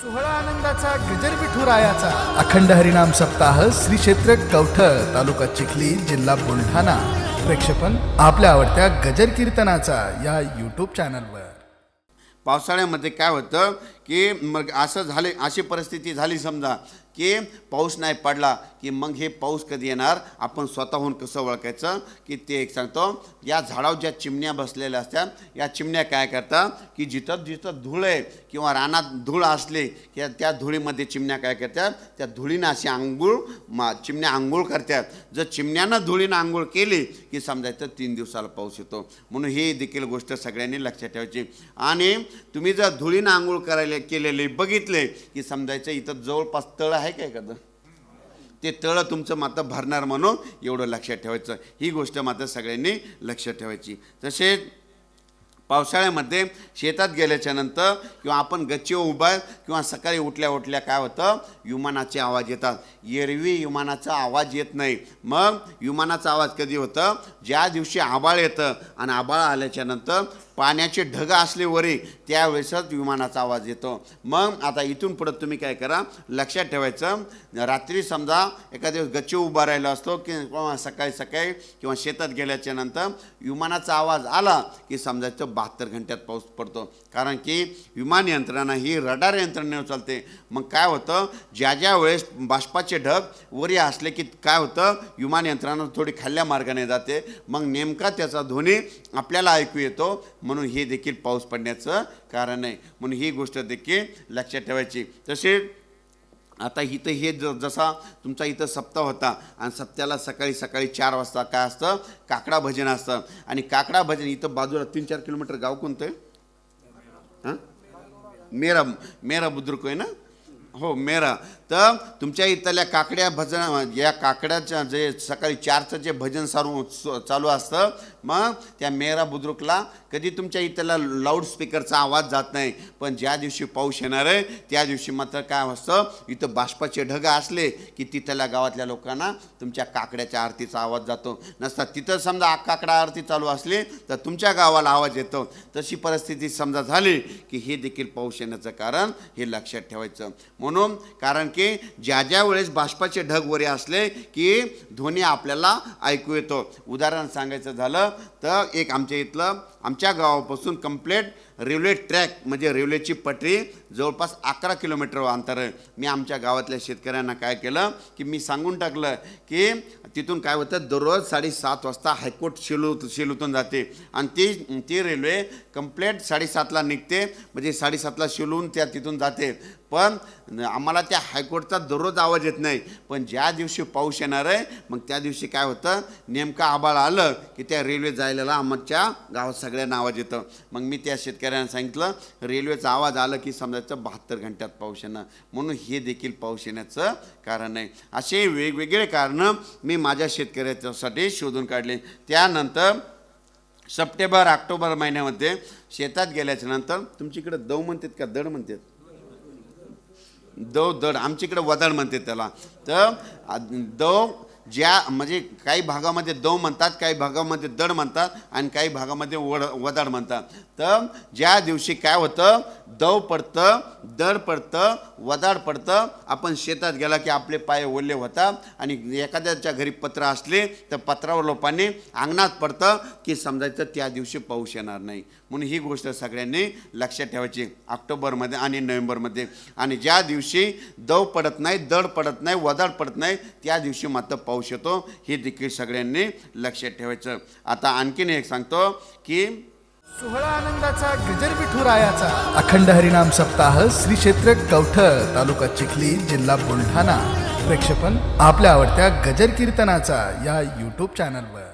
सोहळा आनंदाचा गजर विठुरायाचा अखंड हरिनाम सप्ताह श्री क्षेत्र कवठळ तालुका चिखली जिल्हा बुलढाणा. प्रेक्षेपण आपल्या आवडत्या गजर कीर्तनाचा या यूट्यूब चॅनलवर पावसाळ्यामध्ये काय होतं की मग असं झाले अशी परिस्थिती झाली समजा की पाऊस नाही पडला की मग हे पाऊस कधी येणार? आपण स्वतःहून कसं ओळखायचं? की ते एक सांगतो या झाडावर ज्या चिमण्या बसलेल्या असतात या चिमण्या काय करतात? की जिथं जिथं धूळ आहे किंवा रानात धूळ असले की त्या धुळीमध्ये चिमण्या काय करतात? त्या धुळीनं अशी आंघोळ मा चिमण्या आंघोळ करतात. जर चिमण्यानं धुळीनं आंघोळ केली की समजायचं तीन दिवसाला पाऊस येतो. म्हणून ही देखील गोष्ट सगळ्यांनी लक्षात ठेवायची. आणि तुम्ही जर धुळीनं आंघोळ करायला केलेले बघितले की समजायचं इथं जवळपास तळ आहे काय एखादं? ते तळं तुमचं मात्र भरणार म्हणून एवढं लक्षात ठेवायचं. ही गोष्ट मात्र सगळ्यांनी लक्षात ठेवायची. तसेच पावसाळ्यामध्ये शेतात गेल्याच्यानंतर किंवा आपण गच्चीवर उभा आहे किंवा सकाळी उठल्या उठल्या काय होतं? विमानाचे आवाज येतात. एरवी विमानाचा आवाज येत नाही. मग विमानाचा आवाज कधी होतं? ज्या दिवशी आबाळ येतं आणि आबाळ आल्याच्यानंतर पाण्याचे ढग असले वरी त्यावेळेसच विमानाचा आवाज येतो. मग आता इथून पुढं तुम्ही काय करा? लक्षात ठेवायचं. रात्री समजा एखाद्या गच्ची उभा राहिला असतो की सकाळी सकाळी किंवा शेतात गेल्याच्यानंतर विमानाचा आवाज आला की समजायचं बहात्तर घंट्यात पाऊस पडतो. कारण की विमान यंत्रणा ही रडार यंत्रणेवर चालते. मग काय होतं? ज्या ज्या वेळेस बाष्पाचे ढग वरी असले की काय होतं? विमान यंत्रणा थोडी खाल्ल्या मार्गाने जाते. मग नेमका त्याचा ध्वनी आपल्याला ऐकू येतो. म्हणून हे देखील पाऊस पडण्याचं कारण आहे. म्हणून ही गोष्ट देखील लक्षात ठेवायची. तसेच आता इथं हे ज जसा तुमचा इथं सप्ताह होता आणि सप्त्याला सकाळी सकाळी चार वाजता काय असतं? काकडा भजन असतं. आणि काकडा भजन इथं बाजूला तीन चार किलोमीटर गाव कोणतं आहे? हां? मेरा मेरा बुद्रुक आहे ना? हो मेरा. तर तुमच्या इथल्या काकड्या भजन या काकड्याच्या जे सकाळी चारचं जे भजन सारू चालू असतं मग त्या मेरा बुद्रुकला कधी तुमच्या इथला लाऊडस्पीकरचा आवाज जात नाही. पण ज्या दिवशी पाऊस येणार आहे त्या दिवशी मात्र काय असतं इथं बाष्पाचे ढग असले की तिथल्या गावातल्या लोकांना तुमच्या काकड्याच्या आरतीचा आवाज जातो. नसता तिथं समजा काकडा आरती चालू असली तर तुमच्या गावाला आवाज येतो. तशी परिस्थिती समजा झाली की हे देखील पाऊस येण्याचं कारण हे लक्षात ठेवायचं. म्हणून कारण की ज्या ज्या वेळेस बाष्पाचे ढग वरे असले की ध्वनी आपल्याला ऐकू येतो. उदाहरण सांगायचं झालं तर एक आमच्या इथलं आमच्या गावापासून कंप्लेट रेल्वे ट्रॅक म्हणजे रेल्वेची पटरी जवळपास अकरा किलोमीटर अंतर आहे. मी आमच्या गावातल्या शेतकऱ्यांना काय केलं की मी सांगून टाकलं की तिथून काय होतं दररोज साडेसात वाजता हायकोर्ट शेलू शेलूतून जाते. आणि ती ती रेल्वे कंप्लेट साडेसातला निघते म्हणजे साडेसातला शेलून त्या तिथून जाते. पण आम्हाला त्या हायकोर्टचा दररोज आवाज येत नाही. पण ज्या दिवशी पाऊस येणार आहे मग त्या दिवशी काय होतं नेमकं आबाळ आलं की त्या रेल्वे जायला आमच्या गावात सगळ्यांना आवाज येतं. मग मी त्या शेतकऱ्यांना सांगितलं रेल्वेचा आवाज आला की समजायचं बहात्तर घंट्यात पाऊस येणं म्हणून हे देखील पाऊस येण्याचं कारण आहे. असे वेगवेगळे कारणं मी माझ्या शेतकऱ्याच्यासाठी शोधून काढले. त्यानंतर सप्टेंबर ऑक्टोबर महिन्यामध्ये शेतात गेल्याच्यानंतर तुमच्याकडे दव म्हणतात का दड म्हणतात? दव दड. आमच्याकडे वदड म्हणते त्याला. तर दव ज्या म्हणजे काही भागामध्ये दव म्हणतात काही भागामध्ये दड म्हणतात आणि काही भागामध्ये वड वदाड म्हणतात. तर ज्या दिवशी काय होतं दव पडतं दर पडतं वदाड पडतं. आपण शेतात गेला की आपले पाय ओले होतात आणि एखाद्याच्या घरी पत्र असले तर पत्रावर लोकांनी अंगणात पडतं की समजायचं त्या दिवशी पाऊस येणार नाही. म्हणून ही गोष्ट सगळ्यांनी लक्षात ठेवायची ऑक्टोबरमध्ये आणि नोव्हेंबरमध्ये. आणि ज्या दिवशी दव पडत नाही दड पडत नाही वदाड पडत नाही त्या दिवशी मात्र पाऊस येतो. हे देखील सगळ्यांनी लक्षात ठेवायचं. आता आणखीन एक सांगतो की सोहळा आनंदाचा गजर विठुरायाचा अखंड हरिनाम सप्ताह श्री क्षेत्र कवठळ तालुका चिखली जिल्हा बुलढाणा. प्रेक्षेपण आपल्या आवडत्या गजर कीर्तनाचा या यूट्यूब चॅनलवर